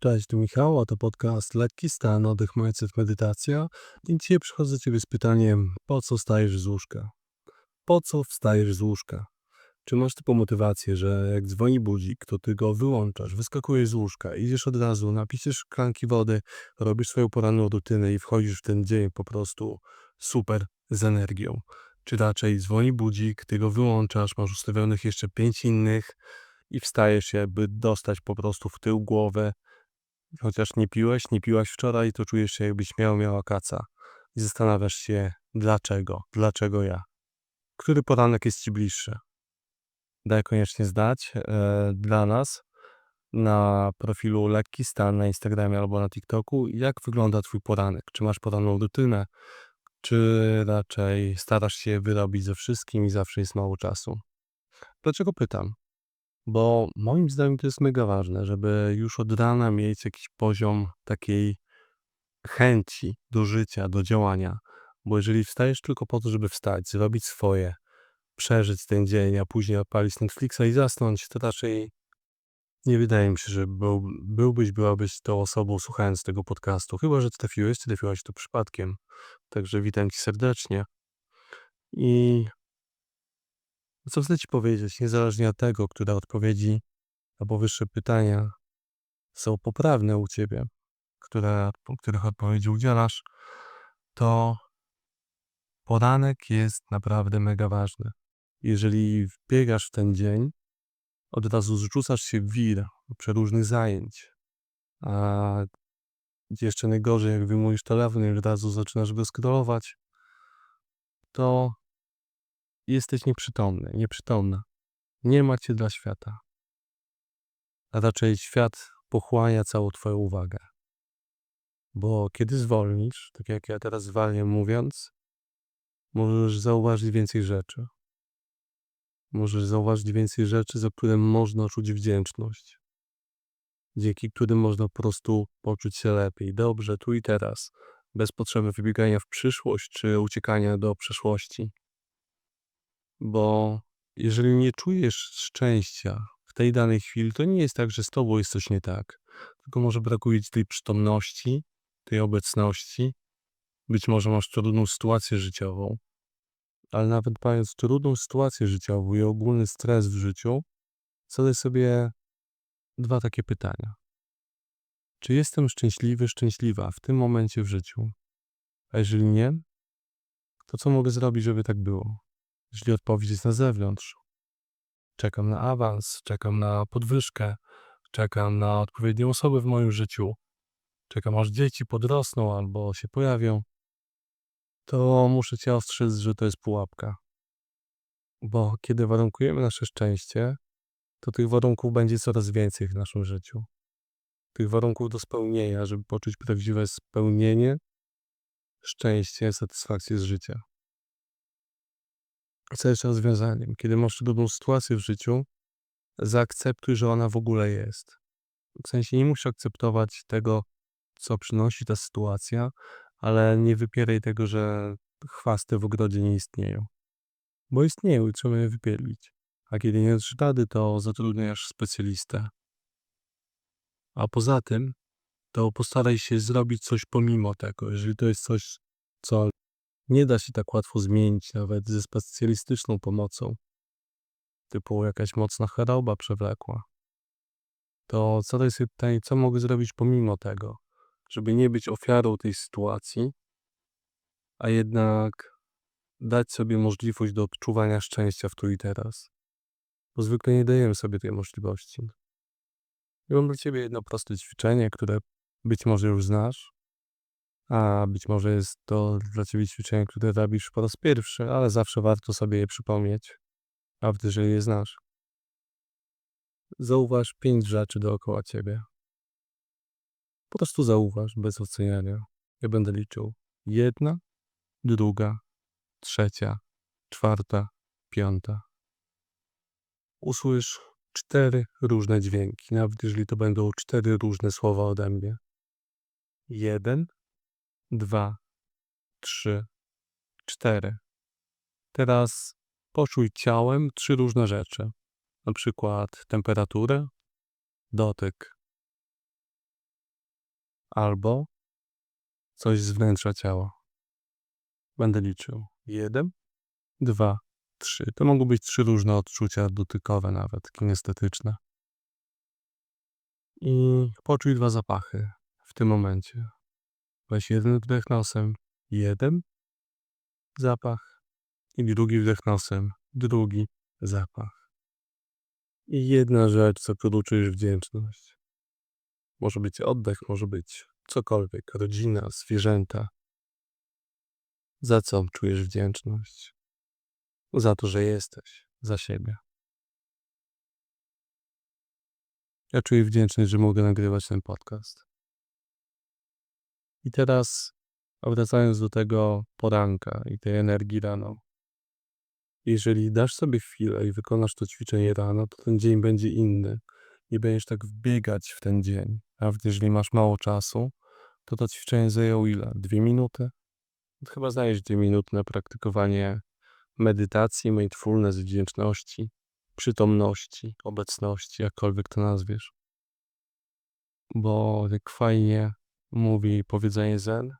Cześć, tu Michał, a to podcast Lekki Stan, Oddech, Mindset, Medytacja. I dzisiaj przychodzę do Ciebie z pytaniem, po co wstajesz z łóżka? Po co wstajesz z łóżka? Czy masz taką motywację, że jak dzwoni budzik, to Ty go wyłączasz, wyskakujesz z łóżka, idziesz od razu, napiszesz szklanki wody, robisz swoją poranną rutynę i wchodzisz w ten dzień po prostu super z energią? Czy raczej dzwoni budzik, Ty go wyłączasz, masz ustawionych jeszcze pięć innych i wstajesz się, by dostać po prostu w tył głowę, Chociaż nie piłeś, nie piłaś wczoraj, to czujesz się jakbyś miał, miała kaca. I zastanawiasz się, dlaczego, dlaczego ja. Który poranek jest Ci bliższy? Daj koniecznie zdać e, dla nas na profilu Lekki Stan na Instagramie albo na TikToku, jak wygląda Twój poranek. Czy masz poranną rutynę, czy raczej starasz się wyrobić ze wszystkim i zawsze jest mało czasu? Dlaczego pytam? Bo moim zdaniem to jest mega ważne, żeby już od rana mieć jakiś poziom takiej chęci do życia, do działania. Bo jeżeli wstajesz tylko po to, żeby wstać, zrobić swoje, przeżyć ten dzień, a później odpalić Netflixa i zasnąć, to raczej nie wydaje mi się, że był, byłbyś, byłabyś tą osobą słuchając tego podcastu. Chyba, że trafiłeś, trafiłaś tu przypadkiem. Także witam Cię serdecznie. I co chcę Ci powiedzieć, niezależnie od tego, które odpowiedzi na powyższe pytania są poprawne u Ciebie, które, których odpowiedzi udzielasz, to poranek jest naprawdę mega ważny. Jeżeli wbiegasz w ten dzień, od razu zrzucasz się w wir przeróżnych zajęć, a jeszcze najgorzej, jak wyjmujesz telefon i od razu zaczynasz go scrollować, to jesteś nieprzytomny, nieprzytomna. Nie ma cię dla świata. A raczej świat pochłania całą twoją uwagę. Bo kiedy zwolnisz, tak jak ja teraz zwalniam mówiąc, możesz zauważyć więcej rzeczy. Możesz zauważyć więcej rzeczy, za które można czuć wdzięczność. Dzięki którym można po prostu poczuć się lepiej, dobrze, tu i teraz, bez potrzeby wybiegania w przyszłość czy uciekania do przeszłości. Bo jeżeli nie czujesz szczęścia w tej danej chwili, to nie jest tak, że z tobą jest coś nie tak. Tylko może brakuje ci tej przytomności, tej obecności. Być może masz trudną sytuację życiową, ale nawet mając trudną sytuację życiową i ogólny stres w życiu, zadaj sobie dwa takie pytania. Czy jestem szczęśliwy, szczęśliwa w tym momencie w życiu? A jeżeli nie, to co mogę zrobić, żeby tak było? Jeśli odpowiedź jest na zewnątrz, czekam na awans, czekam na podwyżkę, czekam na odpowiednią osobę w moim życiu, czekam aż dzieci podrosną albo się pojawią, to muszę Cię ostrzec, że to jest pułapka. Bo kiedy warunkujemy nasze szczęście, to tych warunków będzie coraz więcej w naszym życiu. Tych warunków do spełnienia, żeby poczuć prawdziwe spełnienie, szczęście, satysfakcję z życia. Co jest rozwiązaniem? Kiedy masz trudną sytuację w życiu, zaakceptuj, że ona w ogóle jest. W sensie nie musisz akceptować tego, co przynosi ta sytuacja, ale nie wypieraj tego, że chwasty w ogrodzie nie istnieją. Bo istnieją i trzeba je wypielić. A kiedy nie dasz rady, to zatrudniasz specjalistę. A poza tym, to postaraj się zrobić coś pomimo tego. Jeżeli to jest coś, co nie da się tak łatwo zmienić nawet ze specjalistyczną pomocą, typu jakaś mocna choroba przewlekła. To zadaj sobie pytanie, co mogę zrobić pomimo tego, żeby nie być ofiarą tej sytuacji, a jednak dać sobie możliwość do odczuwania szczęścia w tu i teraz. Bo zwykle nie dajemy sobie tej możliwości. I mam dla Ciebie jedno proste ćwiczenie, które być może już znasz, a być może jest to dla Ciebie ćwiczenie, które robisz po raz pierwszy, ale zawsze warto sobie je przypomnieć, nawet jeżeli je znasz. Zauważ pięć rzeczy dookoła Ciebie. Po prostu zauważ, bez oceniania. Ja będę liczył. Jedna, druga, trzecia, czwarta, piąta. Usłysz cztery różne dźwięki, nawet jeżeli to będą cztery różne słowa ode mnie. Jeden, dwa, trzy, cztery. Teraz poczuj ciałem trzy różne rzeczy. Na przykład temperaturę, dotyk, albo coś z wnętrza ciała. Będę liczył. Jeden, dwa, trzy. To mogą być trzy różne odczucia dotykowe nawet, kinestetyczne. I poczuj dwa zapachy w tym momencie. Weź jeden wdech nosem, jeden zapach i drugi wdech nosem, drugi zapach. I jedna rzecz, za którą czujesz wdzięczność. Może być oddech, może być cokolwiek, rodzina, zwierzęta. Za co czujesz wdzięczność? Za to, że jesteś, za siebie. Ja czuję wdzięczność, że mogę nagrywać ten podcast. I teraz, wracając do tego poranka i tej energii rano. Jeżeli dasz sobie chwilę i wykonasz to ćwiczenie rano, to ten dzień będzie inny. Nie będziesz tak wbiegać w ten dzień. A jeżeli masz mało czasu, to to ćwiczenie zajęło ile? Dwie minuty? Chyba znajdziesz dwie minuty na praktykowanie medytacji, mindfulness, wdzięczności, przytomności, obecności, jakkolwiek to nazwiesz. Bo jak fajnie mówi powiedzenie zen,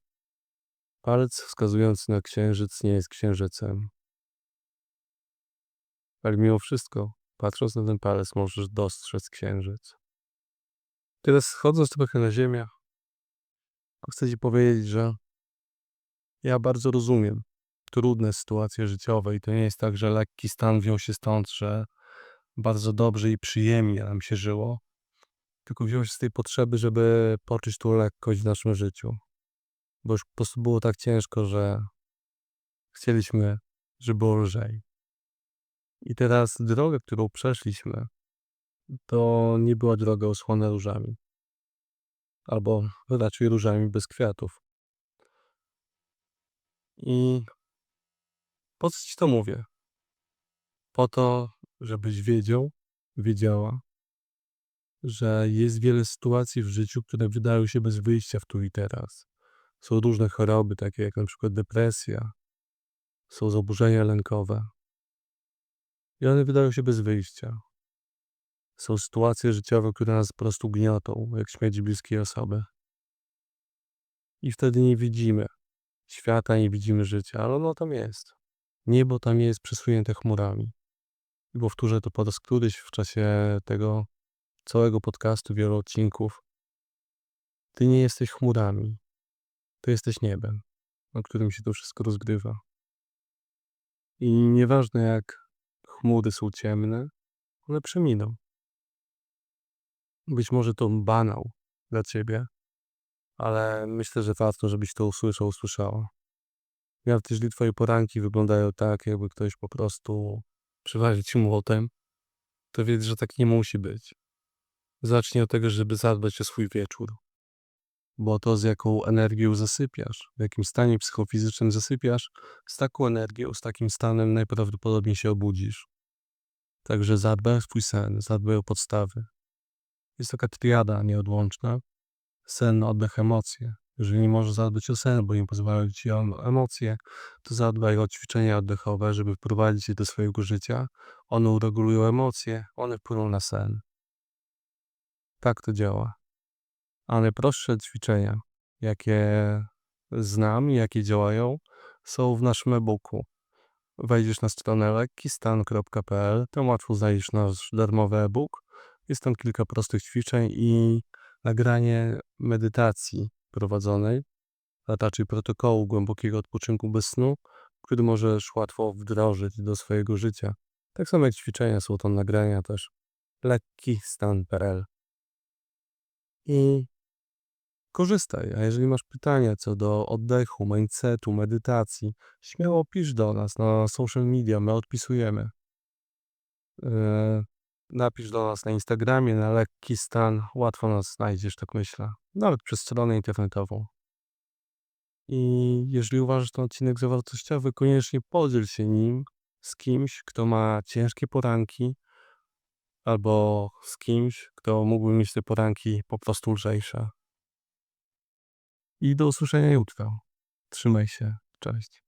palec wskazujący na księżyc nie jest księżycem. Ale mimo wszystko, patrząc na ten palec, możesz dostrzec księżyc. Teraz schodząc trochę na ziemię, chcę Ci powiedzieć, że ja bardzo rozumiem trudne sytuacje życiowe i to nie jest tak, że lekki stan wziął się stąd, że bardzo dobrze i przyjemnie nam się żyło, tylko wziął się z tej potrzeby, żeby poczuć tą lekkość w naszym życiu. Bo już po prostu było tak ciężko, że chcieliśmy, żeby było lżej. I teraz droga, którą przeszliśmy, to nie była droga osłona różami. Albo raczej różami bez kwiatów. I po co ci to mówię? Po to, żebyś wiedział, wiedziała, że jest wiele sytuacji w życiu, które wydają się bez wyjścia w tu i teraz. Są różne choroby, takie jak na przykład depresja, są zaburzenia lękowe. I one wydają się bez wyjścia. Są sytuacje życiowe, które nas po prostu gniotą, jak śmierć bliskiej osoby. I wtedy nie widzimy świata, nie widzimy życia, ale ono tam jest. Niebo tam jest przesunięte chmurami. I powtórzę to po raz któryś w czasie tego całego podcastu, wielu odcinków. Ty nie jesteś chmurami. Ty jesteś niebem, na którym się to wszystko rozgrywa. I nieważne jak chmury są ciemne, one przeminą. Być może to banał dla ciebie, ale myślę, że warto, żebyś to usłyszał, usłyszała. Nawet jeżeli twoje poranki wyglądają tak, jakby ktoś po prostu przyważył ci młotem, to wiedz, że tak nie musi być. Zacznij od tego, żeby zadbać o swój wieczór. Bo to, z jaką energią zasypiasz, w jakim stanie psychofizycznym zasypiasz, z taką energią, z takim stanem najprawdopodobniej się obudzisz. Także zadbaj o swój sen, zadbaj o podstawy. Jest taka triada nieodłączna. Sen, oddech, emocje. Jeżeli nie możesz zadbać o sen, bo nie pozwalają ci emocje, to zadbaj o ćwiczenia oddechowe, żeby wprowadzić je do swojego życia. One uregulują emocje, one wpłyną na sen. Tak to działa. A najprostsze ćwiczenia, jakie znam i jakie działają, są w naszym e-booku. Wejdziesz na stronę lekkistan.pl, tam łatwo znajdziesz nasz darmowy e-book. Jest tam kilka prostych ćwiczeń i nagranie medytacji prowadzonej, a raczej protokołu głębokiego odpoczynku bez snu, który możesz łatwo wdrożyć do swojego życia. Tak samo jak ćwiczenia są to nagrania też lekkistan.pl i korzystaj. A jeżeli masz pytania co do oddechu, mindsetu, medytacji, śmiało pisz do nas na social media, my odpisujemy. Yy, napisz do nas na Instagramie, na lekki stan, łatwo nas znajdziesz, tak myślę. Nawet przez stronę internetową. I jeżeli uważasz ten odcinek za wartościowy, koniecznie podziel się nim z kimś, kto ma ciężkie poranki, albo z kimś, kto mógłby mieć te poranki po prostu lżejsze. I do usłyszenia jutro. Trzymaj się. Cześć.